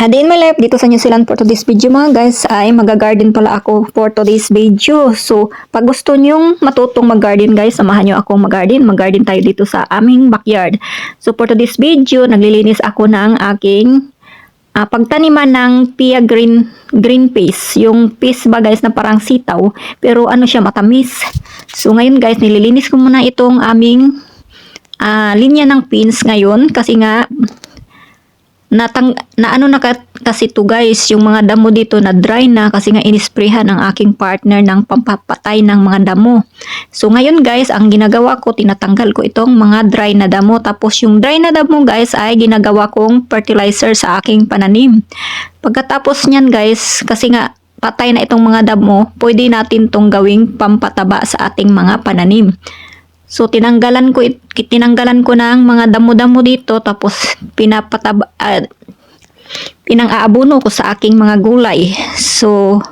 A day in my life dito sa New Zealand for today's video mga guys ay mag-garden pala ako for today's video. So, pag gusto nyong matutong mag-garden guys, samahan nyo ako mag-garden. Mag-garden tayo dito sa aming backyard. So, for today's video, naglilinis ako ng aking ah, pagtaniman ng pia green green peas. Yung peas ba guys na parang sitaw, pero ano siya matamis. So, ngayon guys, nililinis ko muna itong aming ah, linya ng pins ngayon kasi nga natang na ano na ka, kasi to guys yung mga damo dito na dry na kasi nga inisprehan ng aking partner ng pampapatay ng mga damo. So ngayon guys ang ginagawa ko tinatanggal ko itong mga dry na damo. Tapos yung dry na damo guys ay ginagawa kong fertilizer sa aking pananim. Pagkatapos niyan guys kasi nga patay na itong mga damo pwede natin tong gawing pampataba sa ating mga pananim So tinanggalan ko tinanggalan ko ng mga damo-damo dito tapos pinapataba ah, pinang-aabono ko sa aking mga gulay. So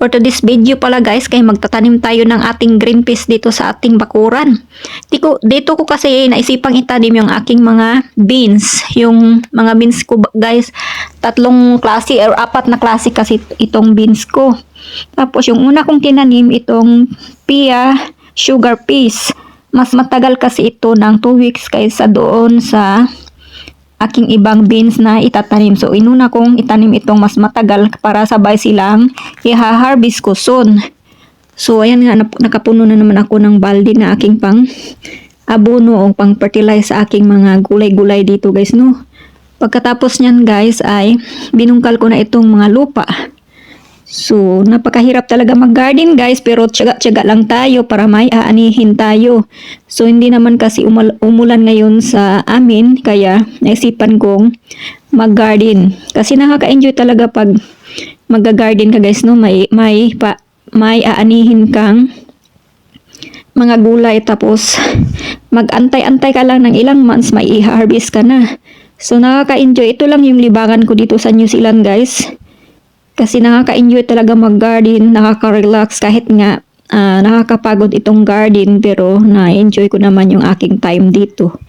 for today's video pala guys kay magtatanim tayo ng ating green peas dito sa ating bakuran. Dito, dito ko kasi naisipang itanim yung aking mga beans. Yung mga beans ko guys, tatlong klase or apat na klase kasi itong beans ko. Tapos yung una kong tinanim itong pia sugar peas. Mas matagal kasi ito ng 2 weeks kaysa doon sa aking ibang beans na itatanim. So, inuna kong itanim itong mas matagal para sabay silang iha-harvest ko soon. So, ayan nga, nakapuno na naman ako ng balde na aking pang abono o pang fertilize sa aking mga gulay-gulay dito guys, no? Pagkatapos niyan guys ay binungkal ko na itong mga lupa. So, napakahirap talaga mag-garden guys, pero tiyaga-tiyaga lang tayo para may aanihin tayo. So, hindi naman kasi umal- umulan ngayon sa amin, kaya naisipan kong mag-garden. Kasi nakaka-enjoy talaga pag mag-garden ka guys, no? May, may, pa, may aanihin kang mga gulay tapos mag-antay-antay ka lang ng ilang months may i-harvest ka na. So nakaka-enjoy. Ito lang yung libangan ko dito sa New Zealand guys. Kasi nakaka-enjoy talaga mag-garden, nakaka-relax kahit nga ah, nakakapagod itong garden pero na-enjoy ko naman yung aking time dito.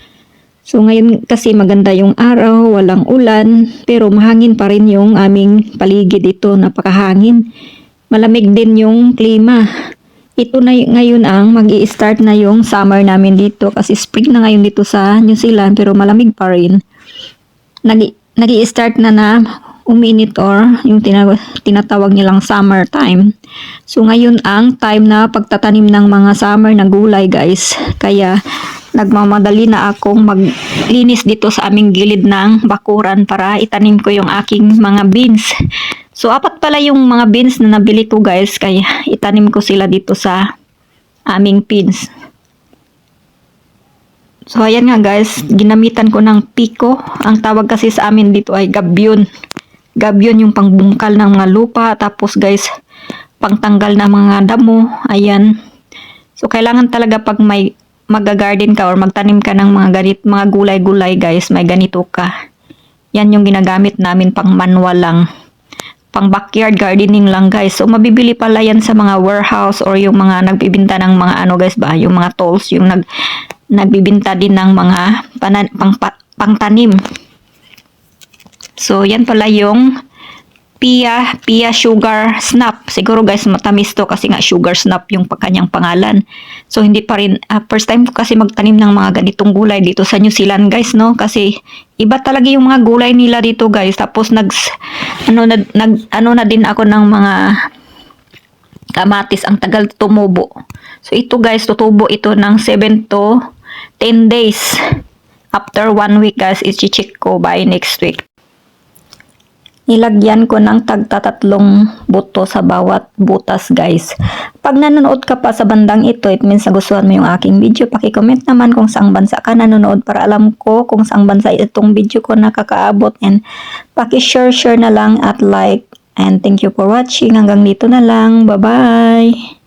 So ngayon kasi maganda yung araw, walang ulan, pero mahangin pa rin yung aming paligid dito, napakahangin. Malamig din yung klima. Ito na ngayon ang mag start na yung summer namin dito kasi spring na ngayon dito sa New Zealand pero malamig pa rin. nag start na na uminit or yung tina- tinatawag nilang summer time. So ngayon ang time na pagtatanim ng mga summer na gulay guys. Kaya nagmamadali na akong maglinis dito sa aming gilid ng bakuran para itanim ko yung aking mga beans. So apat pala yung mga beans na nabili ko guys kaya itanim ko sila dito sa aming pins. So ayan nga guys, ginamitan ko ng piko. Ang tawag kasi sa amin dito ay gabyon. Gabyon yung pangbungkal ng mga lupa. Tapos guys, pangtanggal ng mga damo. Ayan. So kailangan talaga pag may mag-garden ka or magtanim ka ng mga ganit, mga gulay-gulay guys, may ganito ka. Yan yung ginagamit namin pang manual lang. Pang backyard gardening lang guys. So mabibili pala yan sa mga warehouse or yung mga nagbibinta ng mga ano guys ba, yung mga tools, yung nag nagbibinta din ng mga panan, pang, pa- pangtanim. So, yan pala yung Pia, Pia Sugar Snap. Siguro guys, matamis to kasi nga Sugar Snap yung kanyang pangalan. So, hindi pa rin, ah, first time ko kasi magtanim ng mga ganitong gulay dito sa New Zealand guys, no? Kasi, iba talaga yung mga gulay nila dito guys. Tapos, nag, ano, na, nag, ano na din ako ng mga kamatis ang tagal tumubo. So ito guys, tutubo ito ng 7 to 10 days. After 1 week guys, i-check ko by next week. Nilagyan ko ng tagtatatlong buto sa bawat butas guys. Pag nanonood ka pa sa bandang ito, it means nagustuhan mo yung aking video. Paki-comment naman kung saang bansa ka nanonood para alam ko kung saang bansa itong video ko nakakaabot. And paki-share, share na lang at like. And thank you for watching. Hanggang dito na lang. Bye-bye!